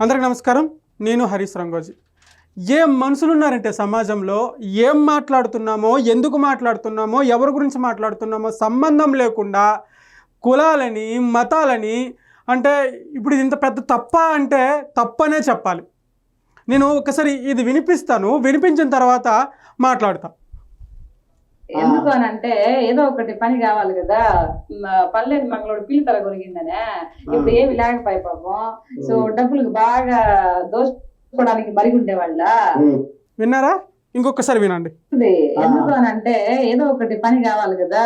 అందరికి నమస్కారం. నేను హరీష్ రంగోజీ. ఏం మనుషులు ఉన్నారంటే సమాజంలో ఏం మాట్లాడుతున్నామో ఎందుకు మాట్లాడుతున్నామో ఎవరి గురించి మాట్లాడుతున్నామో సంబంధం లేకుండా కులాలని మతాలని అంటే ఇప్పుడు ఇది ఇంత పెద్ద తప్ప అంటే తప్పనే చెప్పాలి. నేను ఒకసారి ఇది వినిపిస్తాను. వినిపించిన తర్వాత మాట్లాడతాను ఎందుకు అని అంటే ఏదో ఒకటి పని కావాలి కదా. పల్లెని మంగళోడు పిల్లతల కొరిగిందనే ఇప్పుడు ఏమి లేకపోయి పాపం. సో డబ్బులకు బాగా దోచుకోవడానికి మరిగి ఉండేవాళ్ళ విన్నారా? ఇంకొకసారి వినండి. ఎందుకు అని అంటే ఏదో ఒకటి పని కావాలి కదా.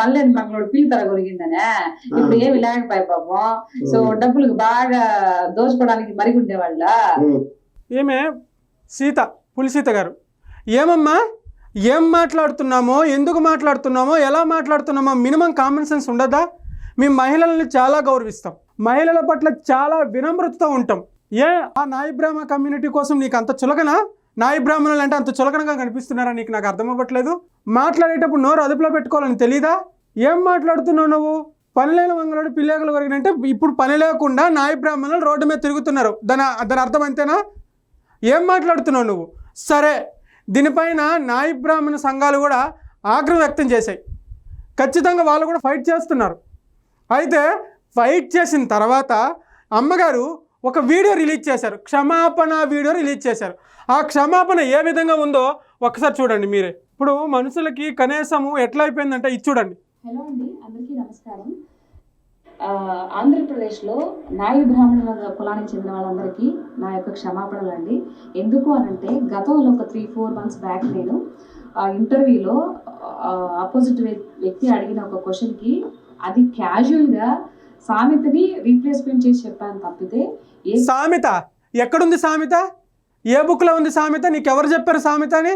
పల్లెని మంగళోడు పిల్లతల కొరిగిందనే ఇప్పుడు ఏమి లేకపోయి పాపం. సో డబ్బులకు బాగా దోచుకోవడానికి మరిగి ఉండేవాళ్ళ ఏమే? సీత పులిసీత గారు. ఏమమ్మా? ఏం మాట్లాడుతున్నామో ఎందుకు మాట్లాడుతున్నామో ఎలా మాట్లాడుతున్నామో మినిమం కామన్ సెన్స్ ఉండదా? మేము మహిళలను చాలా గౌరవిస్తాం. మహిళల పట్ల చాలా వినమ్రతతో ఉంటాం. ఏ ఆ నాయి కమ్యూనిటీ కోసం నీకు అంత చులకన? నాయి బ్రాహ్మణులు అంటే అంత చులకనగా కనిపిస్తున్నారా? నీకు నాకు అర్థం అవ్వట్లేదు మాట్లాడేటప్పుడు నోరు అదుపులో పెట్టుకోవాలని తెలీదా? ఏం మాట్లాడుతున్నావు నువ్వు? పని లేని పిల్లకలు పిల్లేకలు కొరిగినంటే ఇప్పుడు పని లేకుండా నాయి బ్రాహ్మణులు రోడ్డు మీద తిరుగుతున్నారు. దాని దాని అర్థం అంతేనా? ఏం మాట్లాడుతున్నావు నువ్వు? సరే దీనిపైన నాయి బ్రాహ్మణ సంఘాలు కూడా ఆగ్రహం వ్యక్తం చేశాయి. ఖచ్చితంగా వాళ్ళు కూడా ఫైట్ చేస్తున్నారు. అయితే ఫైట్ చేసిన తర్వాత అమ్మగారు ఒక వీడియో రిలీజ్ చేశారు. క్షమాపణ వీడియో రిలీజ్ చేశారు. ఆ క్షమాపణ ఏ విధంగా ఉందో ఒకసారి చూడండి మీరే. ఇప్పుడు మనుషులకి కనీసము ఎట్లా అయిపోయిందంటే ఇది చూడండి. హలో అండి అందరికీ నమస్కారం. ఆంధ్రప్రదేశ్లో నాయి బ్రాహ్మణుల కులానికి చెందిన వాళ్ళందరికీ నా యొక్క క్షమాపణలు అండి. ఎందుకు అనంటే గతంలో ఒక త్రీ ఫోర్ మంత్స్ బ్యాక్ నేను ఆ ఇంటర్వ్యూలో ఆపోజిట్ వ్యక్తి అడిగిన ఒక క్వశ్చన్కి అది క్యాజువల్గా సామెతని రీప్లేస్మెంట్ చేసి చెప్పాను తప్పితే ఏ సామెత? ఎక్కడుంది సామెత? ఏ బుక్లో ఉంది సామెత? నీకు ఎవరు చెప్పారు సామెత అని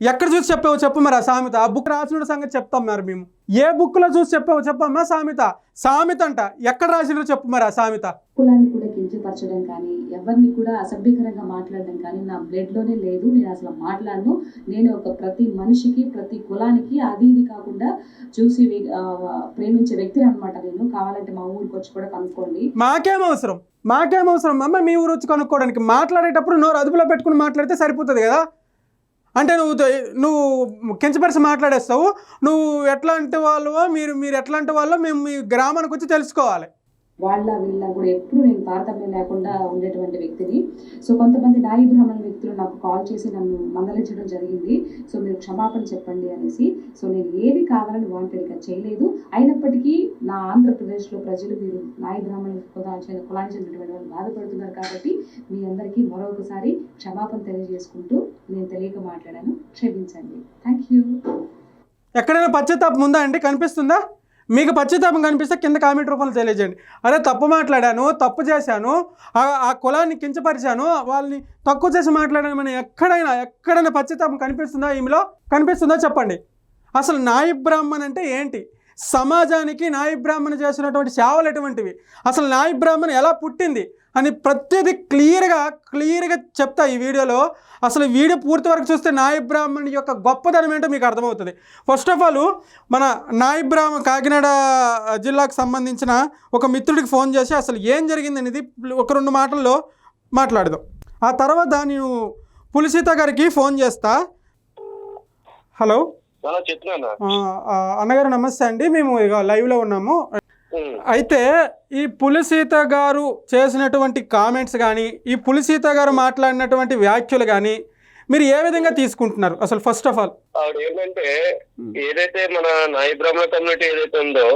ఎక్కడ చూసి చెప్పావు చెప్పు మరి ఆ సామెత. ఆ బుక్ రాసిన సంగతి చెప్తాం మరి మేము. ఏ బుక్లో చూసి చెప్పావు? చెప్పమ్మా సామెత. సామెత అంట. ఎక్కడ రాసినో చెప్పు మరి ఆ సామెత. కులాన్ని కూడా కించపరచడం కానీ ఎవరిని కూడా అసభ్యకరంగా మాట్లాడడం కానీ నా బ్లడ్లోనే లేదు. నేను అసలు మాట్లాడను. నేను ఒక ప్రతి మనిషికి ప్రతి కులానికి అది ఇది కాకుండా చూసి ప్రేమించే వ్యక్తిని అనమాట నేను. కావాలంటే మా ఊరికి వచ్చి కూడా కనుక్కోండి. మాకేం అవసరం? మాకేం అవసరం? అమ్మ మీ ఊరు వచ్చి కనుక్కోవడానికి మాట్లాడేటప్పుడు నోరు అదుపులో పెట్టుకుని మాట్లాడితే సరిపోతుంది కదా? అంటే నువ్వు నువ్వు కించపరిచి మాట్లాడేస్తావు. నువ్వు ఎట్లాంటి వాళ్ళవో మీరు మీరు ఎట్లాంటి వాళ్ళో మేము మీ గ్రామానికి వచ్చి తెలుసుకోవాలి. వాళ్ళ వీళ్ళ కూడా ఎప్పుడు నేను తారతమ్యం లేకుండా ఉండేటువంటి వ్యక్తిని. సో కొంతమంది నాయి బ్రాహ్మణ వ్యక్తులు నాకు కాల్ చేసి నన్ను మందలించడం జరిగింది. సో మీరు క్షమాపణ చెప్పండి అనేసి. సో నేను ఏది కావాలని వాంటెడ్గా చేయలేదు. అయినప్పటికీ నా ఆంధ్రప్రదేశ్లో ప్రజలు మీరు నాయి బ్రాహ్మణ కులానికి కులానికి చెందినటువంటి వాళ్ళు బాధపడుతున్నారు కాబట్టి మీ అందరికీ మరొకసారి క్షమాపణ తెలియజేసుకుంటూ నేను తెలియక మాట్లాడాను. క్షమించండి. థ్యాంక్ యూ ఎక్కడైనా పశ్చాత్తాపం ఉందా అండి? కనిపిస్తుందా? మీకు పశ్చాత్తాపం కనిపిస్తే కింద కామెంట్ రూపంలో తెలియజేయండి. అరే తప్పు మాట్లాడాను తప్పు చేశాను ఆ- కులాన్ని కించపరిచాను వాళ్ళని తక్కువ చేసి మాట్లాడాను అని ఎక్కడైనా ఎక్కడైనా పశ్చాత్తాపం కనిపిస్తుందా ఈమెలో? కనిపిస్తుందో చెప్పండి. అసలు నాయ బ్రాహ్మణ్ అంటే ఏంటి? సమాజానికి నాయ బ్రాహ్మణ చేసినటువంటి సేవలు ఎటువంటివి? అసలు నాయ బ్రాహ్మణ ఎలా పుట్టింది? అని ప్రతిదీ క్లియర్గా క్లియర్గా చెప్తా ఈ వీడియోలో. అసలు వీడియో పూర్తి వరకు చూస్తే నాయి బ్రాహ్మణ్ యొక్క గొప్పదనం ఏంటో మీకు అర్థమవుతుంది. ఫస్ట్ ఆఫ్ ఆల్ మన నాయి బ్రాహ్మణ కాకినాడ జిల్లాకు సంబంధించిన ఒక మిత్రుడికి ఫోన్ చేసి అసలు ఏం జరిగింది అనేది ఒక రెండు మాటల్లో మాట్లాడదాం. ఆ తర్వాత నేను పులిసీత గారికి ఫోన్ చేస్తా. హలో అన్నగారు నమస్తే అండి. మేము ఇక లైవ్లో ఉన్నాము. అయితే ఈ పులిసీత గారు చేసినటువంటి కామెంట్స్ కానీ ఈ పులిసీత గారు మాట్లాడినటువంటి వ్యాఖ్యలు కానీ మీరు ఏ విధంగా తీసుకుంటున్నారు? అసలు ఫస్ట్ ఆఫ్ ఆల్ ఆవిడ ఏంటంటే ఏదైతే మన నాయి బ్రాహ్మణ కమ్యూనిటీ ఏదైతే ఉందో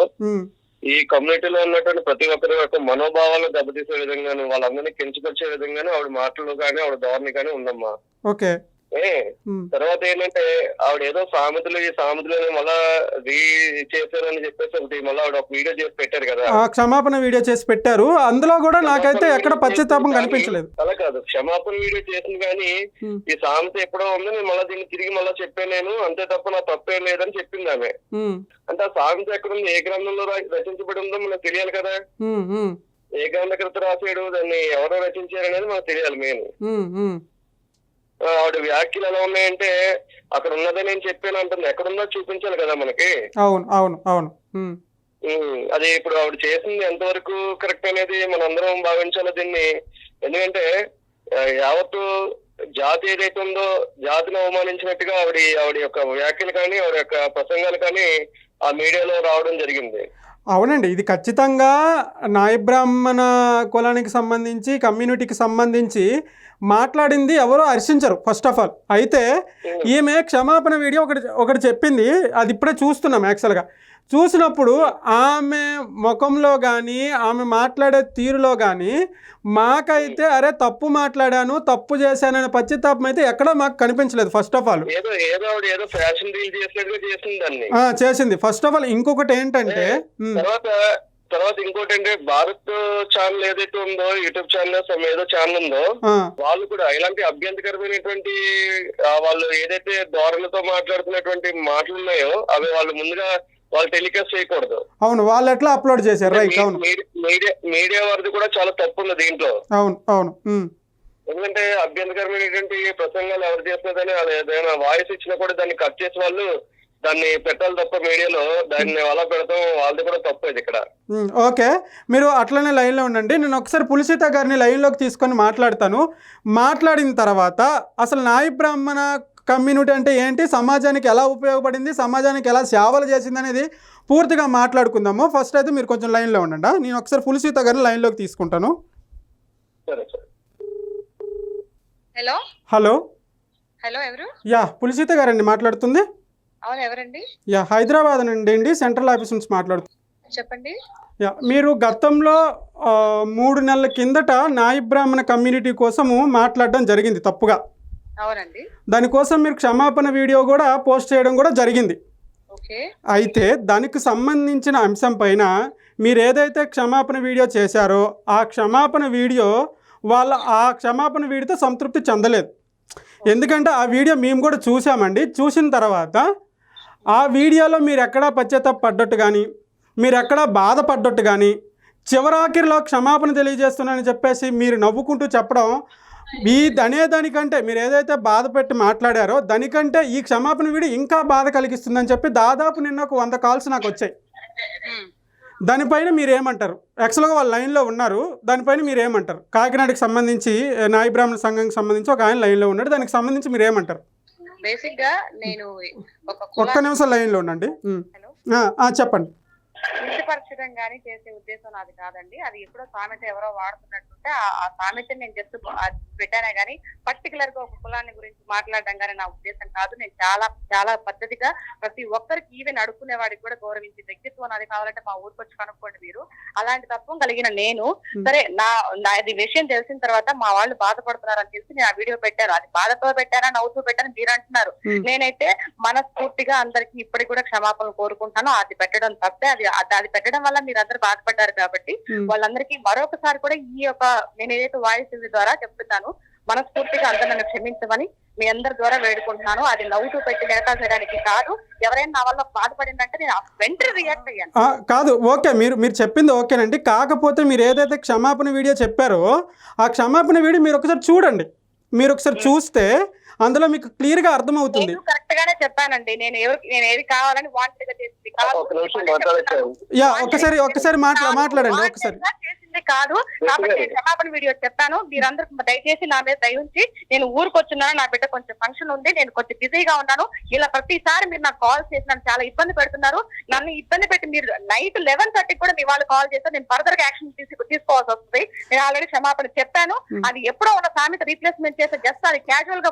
ఈ కమ్యూనిటీలో ఉన్నటువంటి ప్రతి ఒక్కరి యొక్క మనోభావాలను దెబ్బతీసే విధంగాను వాళ్ళందరినీ కించపరిచే విధంగాను ఆవిడ మాటలు కానీ ఆవిడ ధోరణి కానీ ఉందమ్మా. ఓకే. ఏ తర్వాత ఏంటంటే ఆవిడ ఏదో సామెతలు ఈ సామెతలు మళ్ళా రీ చేశారని చెప్పేసి ఒకటి మళ్ళీ ఆవిడ ఒక వీడియో చేసి పెట్టారు కదా. ఆ క్షమాపణ వీడియో చేసి పెట్టారు. అందులో కూడా నాకైతే ఎక్కడ పశ్చాత్తాపం కనిపించలేదు. అలా కాదు. క్షమాపణ వీడియో చేసింది కానీ ఈ సామెత ఎప్పుడో ఉంది నేను మళ్ళీ దీన్ని తిరిగి మళ్ళీ చెప్పాను నేను. అంతే తప్ప నా తప్పేం లేదని చెప్పింది ఆమె. అంటే ఆ సామెత ఎక్కడ ఉంది? ఏ గ్రంథంలో రచించబడి ఉందో మనకు తెలియాలి కదా. ఏ గ్రంథకర్త రాసాడు దాన్ని ఎవరో రచించారు అనేది మనకు తెలియాలి మెయిన్. ఉమ్. ఆవిడ వ్యాఖ్యలు ఎలా ఉన్నాయంటే అక్కడ ఉన్నదే నేను చెప్పాను అంటుంది. ఎక్కడున్నా చూపించాలి కదా మనకి. అవును అవును అవును. అది ఇప్పుడు ఆవిడ చేసింది ఎంతవరకు కరెక్ట్ అనేది మనందరం భావించాలి దీన్ని. ఎందుకంటే యావత్తు జాతి ఏదైతే ఉందో జాతిని అవమానించినట్టుగా ఆవిడ ఆవిడ యొక్క వ్యాఖ్యలు కానీ ఆవిడ యొక్క ప్రసంగాలు కానీ ఆ మీడియాలో రావడం జరిగింది. అవునండి. ఇది ఖచ్చితంగా నాయ బ్రాహ్మణ కులానికి సంబంధించి కమ్యూనిటీకి సంబంధించి మాట్లాడింది ఎవరో హర్షించరు ఫస్ట్ ఆఫ్ ఆల్ అయితే ఈమె క్షమాపణ వీడియో ఒకటి ఒకటి చెప్పింది అది ఇప్పుడే చూస్తున్నాం యాక్చువల్గా. చూసినప్పుడు ఆమె ముఖంలో కానీ ఆమె మాట్లాడే తీరులో కానీ మాకైతే అరే తప్పు మాట్లాడాను తప్పు చేశాననే పశ్చిత్తాపం అయితే ఎక్కడా మాకు కనిపించలేదు ఫస్ట్ ఆఫ్ ఆల్ చేసింది ఫస్ట్ ఆఫ్ ఆల్ ఇంకొకటి ఏంటంటే తర్వాత తర్వాత ఇంకోటి అంటే భారత్ ఛానల్ ఏదైతే ఉందో యూట్యూబ్ ఛానల్ ఏదో ఛానల్ ఉందో వాళ్ళు కూడా ఇలాంటి అభ్యంతరకరమైనటువంటి వాళ్ళు ఏదైతే ధోరణితో మాట్లాడుతున్నటువంటి మాటలు ఉన్నాయో అవి వాళ్ళు ముందుగా వాళ్ళు టెలికాస్ట్ చేయకూడదు. అవును వాళ్ళు ఎట్లా అప్లోడ్ చేశారు? రైట్ అవును. మీ- మీడియా మీడియా వారిది కూడా చాలా తప్పు ఉంది దీంట్లో. అవును అవును ఎందుకంటే అభ్యంతరకరమైనటువంటి ప్రసంగాలు ఎవరు వాళ్ళు ఏదైనా వాయిస్ ఇచ్చినా కూడా దాన్ని కట్ చేసి వాళ్ళు దాన్ని పెట్టాలి తప్ప మీడియాలో దాన్ని అలా పెడతాం వాళ్ళది కూడా తప్పు ఇది ఇక్కడ ఓకే. మీరు అట్లనే లైన్లో ఉండండి. నేను ఒకసారి పులిసిత గారిని లైన్లోకి తీసుకొని మాట్లాడతాను. మాట్లాడిన తర్వాత అసలు నాయ బ్రాహ్మణ కమ్యూనిటీ అంటే ఏంటి? సమాజానికి ఎలా ఉపయోగపడింది? సమాజానికి ఎలా సేవలు చేసింది అనేది పూర్తిగా మాట్లాడుకుందాము. ఫస్ట్ అయితే మీరు కొంచెం లైన్లో ఉండండి. నేను ఒకసారి పులిసిత గారిని లైన్లోకి తీసుకుంటాను. సరే సరే. హలో? హలో? హలో ఎవరు? యా పులిసిత గారండి మాట్లాడుతుంది. అవును ఎవరండి? యా హైదరాబాద్ నుండి అండి సెంట్రల్ ఆఫీస్ నుంచి మాట్లాడుతుంది చెప్పండి. యా మీరు గతంలో మూడు నెలల కిందట నాయ బ్రాహ్మణ కమ్యూనిటీ కోసము మాట్లాడడం జరిగింది తప్పుగా. అవునండి. దానికోసం మీరు క్షమాపణ వీడియో కూడా పోస్ట్ చేయడం కూడా జరిగింది. ఓకే. అయితే దానికి సంబంధించిన అంశం పైన మీరు ఏదైతే క్షమాపణ వీడియో చేశారో ఆ క్షమాపణ వీడియో వాళ్ళ ఆ క్షమాపణ వీడియోతో సంతృప్తి చెందలేదు. ఎందుకంటే ఆ వీడియో మేము కూడా చూసామండి చూసిన తర్వాత ఆ వీడియోలో మీరు ఎక్కడా పశ్చాత్తాప పడ్డట్టు కానీ మీరు ఎక్కడా బాధపడ్డట్టు కానీ చివరాఖరిలో క్షమాపణ తెలియజేస్తున్నానని చెప్పేసి మీరు నవ్వుకుంటూ చెప్పడం ఈ అనేదానికంటే మీరు ఏదైతే బాధ పెట్టి మాట్లాడారో దానికంటే ఈ క్షమాపణ వీడియో ఇంకా బాధ కలిగిస్తుందని చెప్పి దాదాపు నిన్న ఒక వంద కాల్స్ నాకు వచ్చాయి. దానిపైన మీరు ఏమంటారు యాక్చువల్గా వాళ్ళు లైన్లో ఉన్నారు. దానిపైన మీరు ఏమంటారు కాకినాడకి సంబంధించి ఏ, నాయ బ్రాహ్మణ సంఘానికి సంబంధించి ఒక ఆయన లైన్లో ఉన్నాడు. దానికి సంబంధించి మీరు ఏమంటారు బేసిక్గా నేను ఒక ఒక్క నిమిషం లైన్లో ఉండండి ఉమ్. హలో చెప్పండి కించపరచడం కానీ చేసే ఉద్దేశం నాది కాదండి. అది ఎప్పుడో సామెత ఎవరో వాడుతున్నట్టుంటే ఆ- ఆ సామెత నేను జస్ట్ పెట్టానే కానీ పర్టికులర్గా ఒక కులాన్ని గురించి మాట్లాడడం కానీ నా ఉద్దేశం కాదు. నేను చాలా చాలా పద్ధతిగా ప్రతి ఒక్కరికి ఈవెన్ అడుక్కునే వాడికి కూడా గౌరవించే వ్యక్తిత్వం నాది కావాలంటే మా ఊరికి వచ్చి కనుక్కోండి మీరు. అలాంటి తత్వం కలిగిన నేను సరే నా నాది విషయం తెలిసిన తర్వాత మా వాళ్ళు బాధపడుతున్నారని తెలిసి నేను ఆ వీడియో పెట్టాను. అది బాధతో పెట్టానా నవ్వుతూ పెట్టాను మీరు అంటున్నారు. నేనైతే మనస్ఫూర్తిగా అందరికి ఇప్పటికి కూడా క్షమాపణలు కోరుకుంటాను. అది పెట్టడం తప్పే అది అది పెట్టడం వల్ల మీరు అందరు బాధపడ్డారు కాబట్టి Hmm. వాళ్ళందరికీ మరొకసారి కూడా ఈ యొక్క నేను ఏదైతే వాయిస్ ద్వారా చెప్తున్నాను మనస్ఫూర్తిగా అందరూ నన్ను క్షమించమని మీ అందరి ద్వారా వేడుకుంటున్నాను. అది నవ్వుతూ పెట్టి లేఖ చేయడానికి కాదు. ఎవరైనా నా వల్ల బాధపడిందంటే నేను వెంటనే రియాక్ట్ అయ్యాను. కాదు ఓకే మీరు మీరు చెప్పింది ఓకేనండి. కాకపోతే మీరు ఏదైతే క్షమాపణ వీడియో చెప్పారో ఆ క్షమాపణ వీడియో మీరు ఒకసారి చూడండి. మీరు ఒకసారి చూస్తే అందులో మీకు క్లియర్గా అర్థమవుతుంది. నేను కరెక్ట్ గానే చెప్పానండి. నేను నేను ఏది కావాలని వాంటెడ్గా చేసింది. కాదు ఒక నిమిషం మాట్లాడచ్చు యా ఒక్కసారి ఒక్కసారి మాట్లా మాట్లాడండి ఒకసారి చేసింది కాదు. కాబట్టి క్షమాపణ వీడియో చెప్పాను. మీరందరూ దయచేసి నా మీద దయ ఉంచి నేను ఊరికి వచ్చున్నాను నా బిడ్డ కొంచెం ఫంక్షన్ ఉంది. నేను కొంచెం బిజీగా ఉన్నాను. ఇలా ప్రతిసారి మీరు నాకు కాల్ చేసి నన్ను చాలా ఇబ్బంది పెడుతున్నారు. నన్ను ఇబ్బంది పెట్టి మీరు నైట్ లెవెన్ థర్టీకి కూడా మీ వాళ్ళు కాల్ చేస్తే నేను ఫర్దర్గా యాక్షన్ తీసు తీసుకోవాల్సి వస్తుంది. నేను ఆల్రెడీ క్షమాపణ చెప్పాను. అది ఎప్పుడో ఉన్న సామెత రీప్లేస్మెంట్ చేస్తే జస్ట్ అది క్యాజువల్గా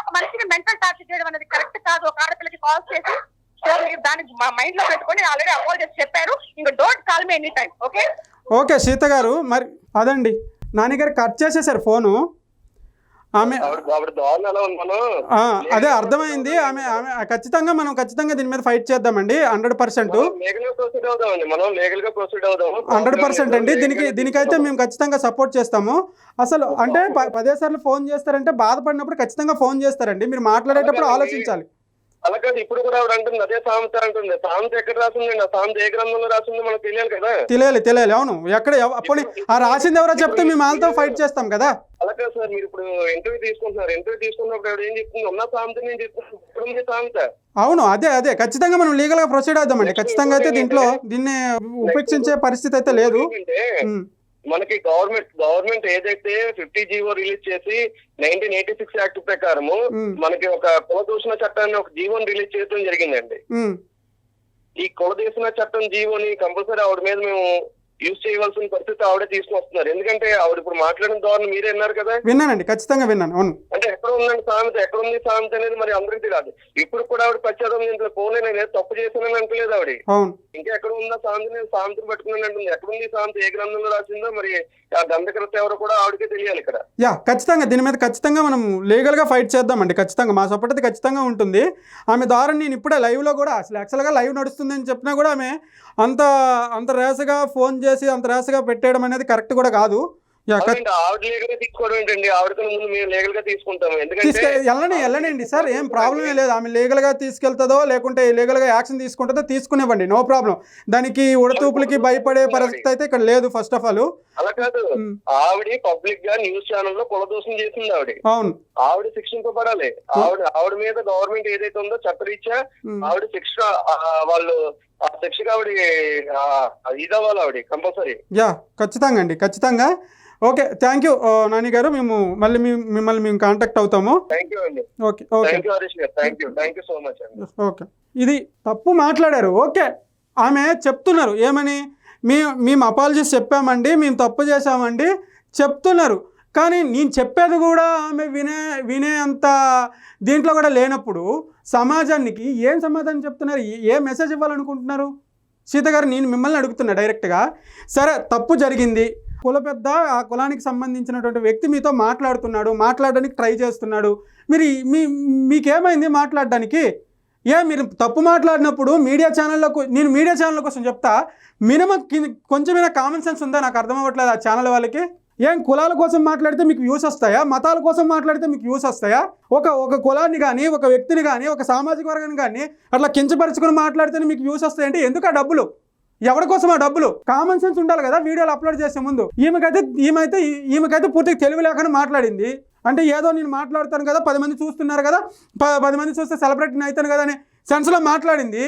ఒక మనిషిని మెంటల్ టార్చర్ చేయడం అనేది కరెక్ట్ కాదు. ఒక ఆడపిల్లకి కాల్ చేసి సో మీరు దాన్ని మా మైండ్లో పెట్టుకొని ఆల్రెడీ చేసి చెప్పారు. ఇంకా don't call me any time okay okay Sita గారు మరి అదండి నాన్నగారు కట్ చేసేసారు ఫోను. ఆమె అదే అర్థమైంది. ఆమె ఆమె ఖచ్చితంగా మనం ఖచ్చితంగా దీని మీద ఫైట్ చేద్దామండి హండ్రెడ్ పర్సెంట్ లీగల్గా ప్రొసీడ్ అవుదామండి మనం లీగల్గా ప్రొసీడ్ అవుదాం హండ్రెడ్ పర్సెంట్ అండి. దీనికి దీనికైతే మేము ఖచ్చితంగా సపోర్ట్ చేస్తాము. అసలు అంటే ప- పదే సార్లు ఫోన్ చేస్తారంటే బాధపడినప్పుడు ఖచ్చితంగా ఫోన్ చేస్తారండి. మీరు మాట్లాడేటప్పుడు ఆలోచించాలి. అలా కాదు ఇప్పుడు కూడా ఆవిడ అంటుంది అదే సామెత అంటుంది. సామెత ఎక్కడ రాసిందండి? ఆ సామెత ఏ గ్రంథంలో రాసిందో మనకు తెలియాలి కదా? తెలియాలి తెలియాలి. అవును ఎక్కడ అప్పుడు ఆ రాసింది ఎవరో చెప్తే మేము వాళ్ళతో ఫైట్ చేస్తాం కదా? అలా కాదు సార్ మీరు ఇప్పుడు ఇంటర్వ్యూ తీసుకుంటున్నారు. ఇంటర్వ్యూ తీసుకున్నప్పుడు ఆవిడ ఏం చెప్తుంది? ఉన్న సామెత నేను చెప్తున్నాను. ఇప్పుడు ఉంది సామెత. అవును అదే అదే. ఖచ్చితంగా మనం లీగల్గా ప్రొసీడ్ అవుదామండి. ఖచ్చితంగా అయితే దీంట్లో దీన్ని ఉపేక్షించే పరిస్థితి అయితే లేదు. మనకి గవర్నమెంట్ గవర్నమెంట్ ఏదైతే ఫిఫ్టీ జీవో రిలీజ్ చేసి నైన్టీన్ ఎయిటీ సిక్స్ యాక్ట్ ప్రకారము మనకి ఒక కులదూషణ చట్టాన్ని ఒక జీవోని రిలీజ్ చేయడం జరిగిందండి. ఈ కులదూషణ చట్టం జీవోని కంపల్సరీ ఆవిడ మీద మేము యూజ్ చేయవలసిన పరిస్థితి ఆవిడే తీసుకొస్తున్నారు. ఎందుకంటే ఆవిడ ఇప్పుడు మాట్లాడిన ధోరణి మీరే అన్నారు కదా? విన్నానండి ఖచ్చితంగా విన్నాను. అవును. అంటే ఎక్కడ ఉందండి సామెత? ఎక్కడ ఉంది సామెత అనేది మరి అందరికీ తెలియదు ఇప్పుడు కూడా ఆవిడ పశ్చాత్తాపం చెందుతుంది పోలే నేను తప్పు చేశానని అంటలేదు ఆవిడ. అవును. ఇంకా ఎక్కడ ఉందా సామెత? నేను సామెతను పట్టుకున్నాను అంటుంది. ఎక్కడ ఉంది సామెత? ఏ గ్రంథంలో రాసిందో మరి ఆ దండకర్త ఎవరో కూడా ఆవిడకే తెలియాలి ఇక్కడ. యా ఖచ్చితంగా దీని మీద ఖచ్చితంగా మనం లీగల్గా ఫైట్ చేద్దామండి ఖచ్చితంగా. మా సపోర్ట్ అయితే ఖచ్చితంగా ఉంటుంది. ఆమె ద్వారా నేను ఇప్పుడే లైవ్లో కూడా అసలు యాక్చువల్గా లైవ్ నడుస్తుందని చెప్పినా కూడా ఆమె అంత అంత రేసగా ఫోన్ చేసి అంత రేసగా పెట్టేయడం అనేది కరెక్ట్ కూడా కాదు. ఆవిడ లీగల్గా తీసుకోవడం ఏంటండి ఆవిడకన్నా ముందు మేము లీగల్గా తీసుకుంటాము. ఎందుకంటే వెళ్ళనండి సార్ ఏం ప్రాబ్లం ఏ లేదు. ఆమె లీగల్గా తీసుకెళ్తుందో లేకుంటే లీగల్గా యాక్షన్ తీసుకుంటుందో తీసుకునివ్వండి నో ప్రాబ్లం దానికి ఉడతూపులకి భయపడే పరిస్థితి అయితే ఇక్కడ లేదు ఫస్ట్ ఆఫ్ ఆల్ అలా కాదు. ఆవిడ పబ్లిక్గా న్యూస్ ఛానల్లో కులదోషం చేసింది ఆవిడ. అవును. ఆవిడ శిక్షింపబడాలి ఆవిడ ఆవిడ మీద గవర్నమెంట్ ఏదైతే ఉందో చట్టరీత్యా. ఆవిడ శిక్ష వాళ్ళు శిక్షగా ఆవిడ ఆ, ఇదవ్వాలి ఆవిడ కంపల్సరీ. యా ఖచ్చితంగా అండి ఖచ్చితంగా. ఓకే థ్యాంక్ యూ నాని గారు మేము మళ్ళీ మిమ్మల్ని మేము కాంటాక్ట్ అవుతాము. థ్యాంక్ యూ అండి. Okay okay. Thank you Harish గారు thank you thank you so much అండి. ఓకే. ఇది తప్పు మాట్లాడారు ఓకే. ఆమె చెప్తున్నారు ఏమని? మీ మేము అపాలజీస్ చెప్పామండి మేము తప్పు చేశామండి చెప్తున్నారు. కానీ నేను చెప్పేది కూడా ఆమె వినే వినే అంత దీంట్లో కూడా లేనప్పుడు సమాజానికి ఏం సమాధానం చెప్తున్నారు? ఏ- మెసేజ్ ఇవ్వాలనుకుంటున్నారు? సీత గారు నేను మిమ్మల్ని అడుగుతున్నా డైరెక్ట్గా సరే తప్పు జరిగింది. కుల పెద్ద ఆ కులానికి సంబంధించినటువంటి వ్యక్తి మీతో మాట్లాడుతున్నాడు మాట్లాడడానికి ట్రై చేస్తున్నాడు. మీరు మీ మీకేమైంది మాట్లాడడానికి? ఏ మీరు తప్పు మాట్లాడినప్పుడు మీడియా ఛానల్లో నేను మీడియా ఛానల్ కోసం చెప్తా. మినిమం కొంచెమైనా కామన్ సెన్స్ ఉందా? నాకు అర్థం అవ్వట్లేదు ఆ ఛానల్ వాళ్ళకి. ఏం కులాల కోసం మాట్లాడితే మీకు వ్యూస్ వస్తాయా? మతాల కోసం మాట్లాడితే మీకు వ్యూస్ వస్తాయా? ఒక ఒక కులాన్ని కానీ ఒక వ్యక్తిని కానీ ఒక సామాజిక వర్గాన్ని కానీ అట్లా కించపరుచుకుని మాట్లాడితేనే మీకు వ్యూస్ వస్తాయంటే ఎందుకు ఆ డబ్బులు? ఎవరి కోసం ఆ డబ్బులు? కామన్ సెన్స్ ఉండాలి కదా వీడియోలు అప్లోడ్ చేసే ముందు. ఈమెకైతే ఈమెతే ఈమెకైతే పూర్తిగా తెలివి లేకుండా మాట్లాడింది. అంటే ఏదో నేను మాట్లాడతాను కదా పది మంది చూస్తున్నారు కదా ప పది మంది చూస్తే సెలబ్రిటీని అవుతాను కదా అనే సెన్స్లో మాట్లాడింది.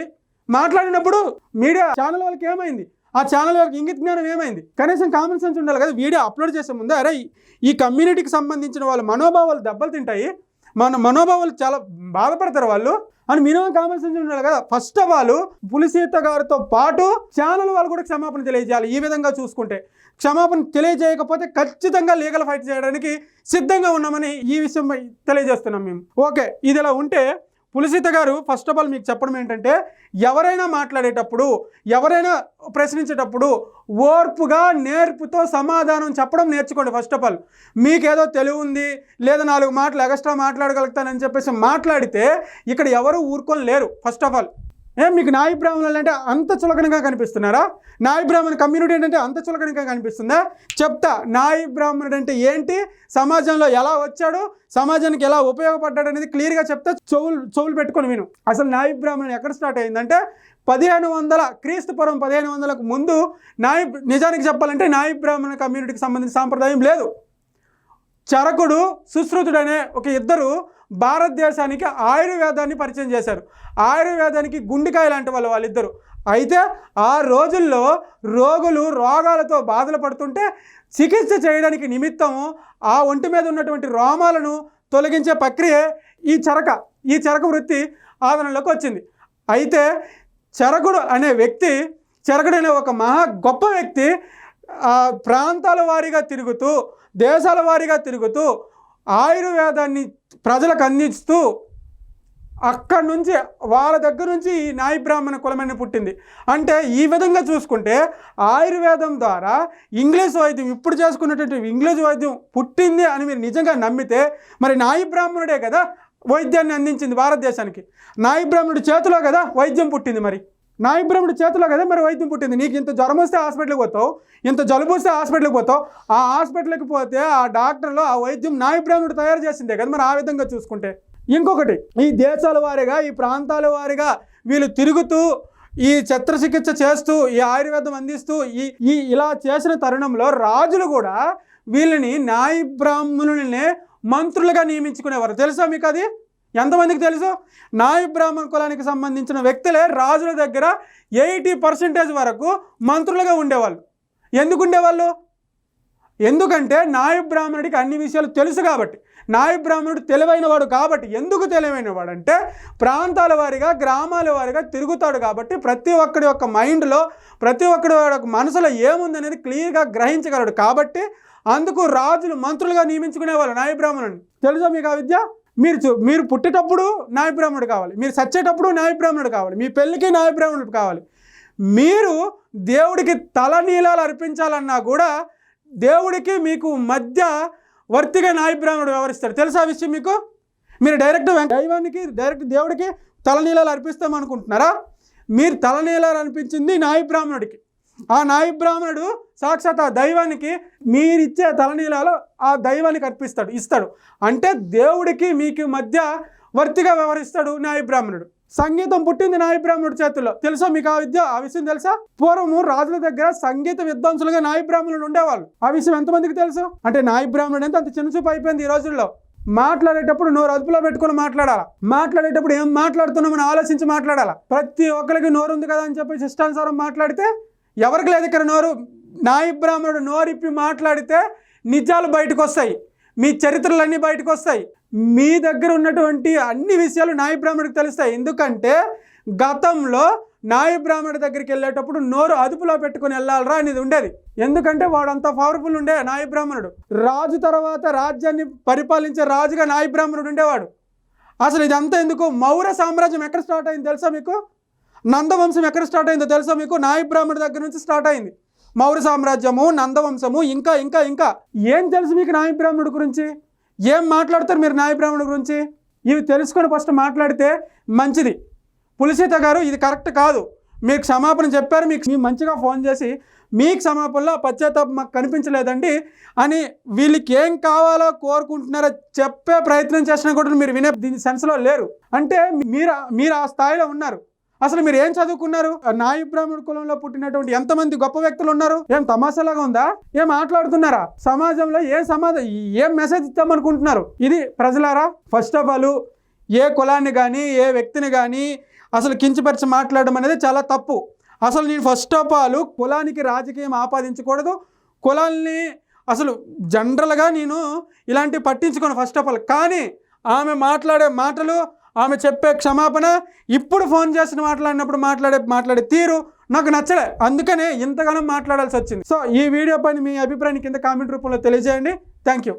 మాట్లాడినప్పుడు మీడియా ఛానల్ వాళ్ళకి ఏమైంది? ఆ ఛానల్ వాళ్ళకి ఇంగిత జ్ఞానం ఏమైంది? కనీసం కామన్ సెన్స్ ఉండాలి కదా వీడియో అప్లోడ్ చేసే ముందే అరే ఈ- ఈ కమ్యూనిటీకి సంబంధించిన వాళ్ళ మనోభావాలు దెబ్బలు తింటాయి మన మనోభావాలు చాలా బాధపడతారు వాళ్ళు అని మినిమం కామన్ సెన్స్ ఉండాలి కదా. ఫస్ట్ ఆఫ్ ఆల్ పులిసీత గారితో పాటు ఛానల్ వాళ్ళు కూడా క్షమాపణ తెలియజేయాలి ఈ విధంగా చూసుకుంటే. క్షమాపణ తెలియజేయకపోతే ఖచ్చితంగా లీగల్ ఫైట్ చేయడానికి సిద్ధంగా ఉన్నామని ఈ విషయం తెలియజేస్తున్నాం మేము. ఓకే ఇది ఇలా ఉంటే పులిసీత గారు ఫస్ట్ ఆఫ్ ఆల్ మీకు చెప్పడం ఏంటంటే ఎవరైనా మాట్లాడేటప్పుడు ఎవరైనా ప్రశ్నించేటప్పుడు ఓర్పుగా నేర్పుతో సమాధానం చెప్పడం నేర్చుకోండి ఫస్ట్ ఆఫ్ ఆల్ మీకేదో తెలివి ఉంది లేదా నాలుగు మాటలు ఎక్స్ట్రా మాట్లాడగలుగుతానని చెప్పేసి మాట్లాడితే ఇక్కడ ఎవరు ఊరుకొని లేరు ఫస్ట్ ఆఫ్ ఆల్ ఏం మీకు నాయి బ్రాహ్మణులు అంటే అంత చులకనగా కనిపిస్తున్నారా? నాయి బ్రాహ్మణ కమ్యూనిటీ ఏంటంటే అంత చులకనగా కనిపిస్తుందా? చెప్తా నాయి బ్రాహ్మణుడు అంటే ఏంటి? సమాజంలో ఎలా వచ్చాడు? సమాజానికి ఎలా ఉపయోగపడ్డాడు అనేది క్లియర్గా చెప్తే చెవులు చెవులు పెట్టుకొని విను. అసలు నాయి బ్రాహ్మణుడు ఎక్కడ స్టార్ట్ అయిందంటే పదిహేను వందల క్రీస్తు పదిహేను వందలకు ముందు నాయి నిజానికి చెప్పాలంటే నాయి బ్రాహ్మణ కమ్యూనిటీకి సంబంధించిన సాంప్రదాయం లేదు. చరకుడు సుశ్రుతుడనే అనే ఒక ఇద్దరు భారతదేశానికి ఆయుర్వేదాన్ని పరిచయం చేశారు. ఆయుర్వేదానికి గుండెకాయ లాంటి వాళ్ళు వాళ్ళిద్దరు. అయితే ఆ రోజుల్లో రోగులు రోగాలతో బాధలు పడుతుంటే చికిత్స చేయడానికి నిమిత్తం ఆ ఒంటి మీద ఉన్నటువంటి రోమాలను తొలగించే ప్రక్రియ ఈ చరక ఈ చరక వృత్తి ఆదరణలోకి వచ్చింది. అయితే చరకుడు అనే వ్యక్తి చరకుడు అనే ఒక మహా గొప్ప వ్యక్తి ప్రాంతాల వారీగా తిరుగుతూ దేశాల వారీగా తిరుగుతూ ఆయుర్వేదాన్ని ప్రజలకు అందిస్తూ అక్కడి నుంచి వాళ్ళ దగ్గర నుంచి ఈ నాయి బ్రాహ్మణ కులమని పుట్టింది. అంటే ఈ విధంగా చూసుకుంటే ఆయుర్వేదం ద్వారా ఇంగ్లీష్ వైద్యం ఇప్పుడు చేసుకున్నటువంటి ఇంగ్లీష్ వైద్యం పుట్టింది అని మీరు నిజంగా నమ్మితే మరి నాయి బ్రాహ్మణుడే కదా వైద్యాన్ని అందించింది భారతదేశానికి. నాయి బ్రాహ్మణుడి చేతిలో కదా వైద్యం పుట్టింది మరి. నాయి బ్రాహ్మణుడి చేతిలో కదా మరి వైద్యం పుట్టింది? నీకు ఇంత జ్వరం వస్తే హాస్పిటల్కి పోతావు ఇంత జలుబు వస్తే హాస్పిటల్కి పోతావు ఆ హాస్పిటల్కి పోతే ఆ డాక్టర్లు ఆ వైద్యం నాయబ్రహ్ముడు తయారు చేసిందే కదా మరి ఆ విధంగా చూసుకుంటే. ఇంకొకటి ఈ దేశాల వారిగా ఈ ప్రాంతాల వారిగా వీళ్ళు తిరుగుతూ ఈ చిత్రచికిత్స చేస్తూ ఈ ఆయుర్వేదం అందిస్తూ ఈ ఈ ఇలా చేసిన తరుణంలో రాజులు కూడా వీళ్ళని న్యాయ బ్రాహ్మణులనే మంత్రులుగా నియమించుకునేవారు. తెలుసా మీకు అది? ఎంతమందికి తెలుసు? నాయ బ్రాహ్మణ కులానికి సంబంధించిన వ్యక్తులే రాజుల దగ్గర ఎయిటీ పర్సెంటేజ్ వరకు మంత్రులుగా ఉండేవాళ్ళు. ఎందుకు ఉండేవాళ్ళు? ఎందుకంటే నాయ బ్రాహ్మణుడికి అన్ని విషయాలు తెలుసు కాబట్టి. నాయ బ్రాహ్మణుడు తెలివైన వాడు కాబట్టి. ఎందుకు తెలివైన వాడు అంటే ప్రాంతాల వారిగా గ్రామాల వారిగా తిరుగుతాడు కాబట్టి ప్రతి ఒక్కడి యొక్క మైండ్లో ప్రతి ఒక్కడి యొక్క మనసులో ఏముందనేది క్లియర్గా గ్రహించగలడు కాబట్టి అందుకు రాజులు మంత్రులుగా నియమించుకునేవాళ్ళు నాయ బ్రాహ్మణుడిని తెలుసా మీకు ఆ విద్య? మీరు చూ- మీరు పుట్టేటప్పుడు నాయబ్రాహ్మణుడు కావాలి. మీరు చచ్చేటప్పుడు నాయబ్రాహ్మణుడు కావాలి. మీ పెళ్ళికి నాయబ్రాహ్మణుడు కావాలి. మీరు దేవుడికి తలనీలాలు అర్పించాలన్నా కూడా దేవుడికి మీకు మధ్య వర్తిగా నాయ వ్యవహరిస్తారు. వ్యవహరిస్తాడు తెలుసా విషయం మీకు? మీరు డైరెక్ట్ దైవానికి డైరెక్ట్ దేవుడికి తలనీలాలు అర్పిస్తామనుకుంటున్నారా? మీరు తలనీలాలు అనిపించింది నాయబ్రాహ్మణుడికి ఆ నాయ బ్రాహ్మణుడు సాక్షాత్ ఆ దైవానికి మీరిచ్చే తలనీలాలు ఆ దైవానికి అర్పిస్తాడు ఇస్తాడు. అంటే దేవుడికి మీకు మధ్య వర్తిగా వ్యవహరిస్తాడు న్యాయ బ్రాహ్మణుడు. సంగీతం పుట్టింది న్యాయ బ్రాహ్మణుడి చేతుల్లో తెలుసా మీకు ఆ విద్య? ఆ విషయం తెలుసా? పూర్వము రాజుల దగ్గర సంగీత విద్వాంసులుగా నాయ బ్రాహ్మణులు ఉండేవాళ్ళు. ఆ విషయం ఎంతమందికి తెలుసు? అంటే నాయ బ్రాహ్మణుడు అంటే అంత చిన్నచూపు అయిపోయింది ఈ రోజుల్లో. మాట్లాడేటప్పుడు నోరు అదుపులో పెట్టుకొని మాట్లాడాలా? మాట్లాడేటప్పుడు ఏం మాట్లాడుతున్నామని ఆలోచించి మాట్లాడాలా? ప్రతి ఒక్కరికి నోరు ఉంది కదా అని చెప్పి ఇష్టానుసారం మాట్లాడితే ఎవరికి లేదు ఇక్కడ నోరు? నాయ బ్రాహ్మణుడు నోరిప్పి మాట్లాడితే నిజాలు బయటకు వస్తాయి మీ చరిత్రలన్నీ బయటకు వస్తాయి మీ దగ్గర ఉన్నటువంటి అన్ని విషయాలు నాయ బ్రాహ్మణుడికి తెలుస్తాయి. ఎందుకంటే గతంలో నాయ బ్రాహ్మణుడి దగ్గరికి వెళ్ళేటప్పుడు నోరు అదుపులో పెట్టుకుని వెళ్ళాలరా అనేది ఉండేది. ఎందుకంటే వాడు అంత పవర్ఫుల్ ఉండే నాయ బ్రాహ్మణుడు. రాజు తర్వాత రాజ్యాన్ని పరిపాలించే రాజుగా నాయ బ్రాహ్మణుడు ఉండేవాడు. అసలు ఇదంతా ఎందుకు? మౌర్య సామ్రాజ్యం ఎక్కడ స్టార్ట్ అయింది తెలుసా మీకు? నందవంశం ఎక్కడ స్టార్ట్ అయిందో తెలుసా మీకు? నాయ దగ్గర నుంచి స్టార్ట్ అయింది. మౌర్య సామ్రాజ్యము నందవంశము ఇంకా ఇంకా ఇంకా. ఏం తెలుసు మీకు నాయ బ్రాహ్మణుడి గురించి? ఏం మాట్లాడతారు మీరు నాయ బ్రాహ్మణుడి గురించి? ఇవి తెలుసుకొని ఫస్ట్ మాట్లాడితే మంచిది. పులిసీత గారు ఇది కరెక్ట్ కాదు. మీకు క్షమాపణ చెప్పారు మీకు మీ మంచిగా ఫోన్ చేసి మీకు క్షమాపణలో పశ్చాత్తాపం మాకు కనిపించలేదండి అని వీళ్ళకి ఏం కావాలో కోరుకుంటున్నారో చెప్పే ప్రయత్నం చేసినా కూడా మీరు వినే దీని సెన్స్లో లేరు. అంటే మీరు మీరు ఆ స్థాయిలో ఉన్నారు. అసలు మీరు ఏం చదువుకున్నారు? నాయ బ్రాహ్మణ కులంలో పుట్టినటువంటి ఎంతమంది గొప్ప వ్యక్తులు ఉన్నారు? ఏం తమాషాలాగా ఉందా? ఏం మాట్లాడుతున్నారా? సమాజంలో ఏం సమాజం ఏం మెసేజ్ ఇద్దామనుకుంటున్నారు ఇది ప్రజలారా ఫస్ట్ ఆఫ్ ఆల్ ఏ కులాన్ని కానీ ఏ వ్యక్తిని కానీ అసలు కించపరిచి మాట్లాడడం అనేది చాలా తప్పు. అసలు నేను ఫస్ట్ ఆఫ్ ఆల్ కులానికి రాజకీయం ఆపాదించకూడదు. కులాల్ని అసలు జనరల్గా నేను ఇలాంటివి పట్టించుకోను ఫస్ట్ ఆఫ్ ఆల్ కానీ ఆమె మాట్లాడే మాటలు ఆమె చెప్పే క్షమాపణ ఇప్పుడు ఫోన్ చేసిన మాట్లాడినప్పుడు మాట్లాడే మాట్లాడే తీరు నాకు నచ్చలే. అందుకనే ఇంతగానో మాట్లాడాల్సి వచ్చింది. సో ఈ వీడియో పైన మీ అభిప్రాయాన్ని కింద కామెంట్ రూపంలో తెలియజేయండి. Thank you